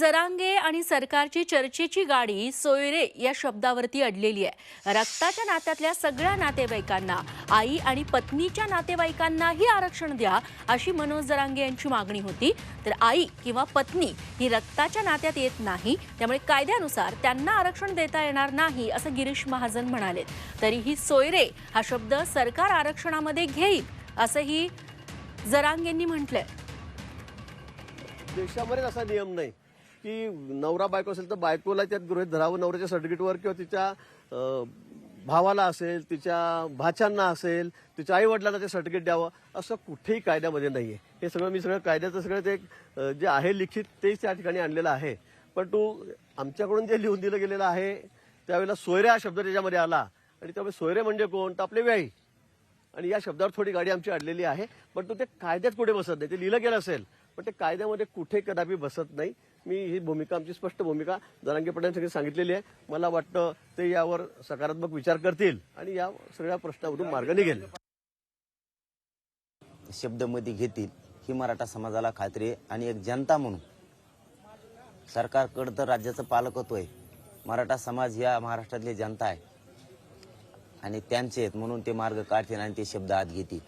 जरांगे आणि सरकारची चर्चेची गाडी सोयरे या शब्दावरती अडलेली आहे. रक्ताच्या नात्यातल्या सगळ्या नातेवाईकांना आई आणि पत्नीच्या नातेवाईकांनाही आरक्षण द्या अशी मनोज जरांगे यांची मागणी होती. तर आई किंवा पत्नी ही रक्ताच्या नात्यात येत नाही त्यामुळे कायद्यानुसार त्यांना आरक्षण देता येणार नाही असं गिरीश महाजन म्हणाले. तरीही सोयरे हा शब्द सरकार आरक्षणामध्ये घेईल असंही जरांगेंनी म्हटलंय. देशामध्येच असा नियम नाही. की नवरा बायको असेल तर बायकोला त्यात गृहित धरावं. नवऱ्याच्या सर्टिफिकेटवर किंवा तिच्या भावाला असेल तिच्या भाच्यांना असेल तिच्या आई वडिलांना ते सर्टिफिकेट द्यावं. असं कुठेही कायद्यामध्ये नाही आहे हे सगळं मी सगळं कायद्याचं सगळं ते जे आहे लिखित तेच त्या ठिकाणी आणलेलं आहे. पण तू आमच्याकडून जे लिहून दिलं गेलेलं आहे त्यावेळेला सोयरे हा शब्द त्याच्यामध्ये आला. आणि त्यामुळे सोयरे म्हणजे कोण? तर आपले व्याई आणि या शब्दावर थोडी गाडी आमची अडलेली आहे. पण तो ते कायद्यात कुठे बसत नाही. ते लिहिलं गेलं असेल. पण ते कायद्यामध्ये कुठे कदापि बसत नाही. मी ही भूमिका आमची स्पष्ट भूमिका जरांगे पटेल सांगितलेली आहे. मला वाटतं ते यावर सकारात्मक विचार करतील आणि या सगळ्या प्रश्नावरून मार्ग निघेल. शब्दमध्ये घेतील ही मराठा समाजाला खात्री आहे आणि एक जनता म्हणून. सरकारकडं तर राज्याचं पालकत्व आहे. मराठा समाज या महाराष्ट्रातली जनता आहे. आणि त्यांचे आहेत म्हणून ते मार्ग काढतील आणि ते शब्द आत घेतील.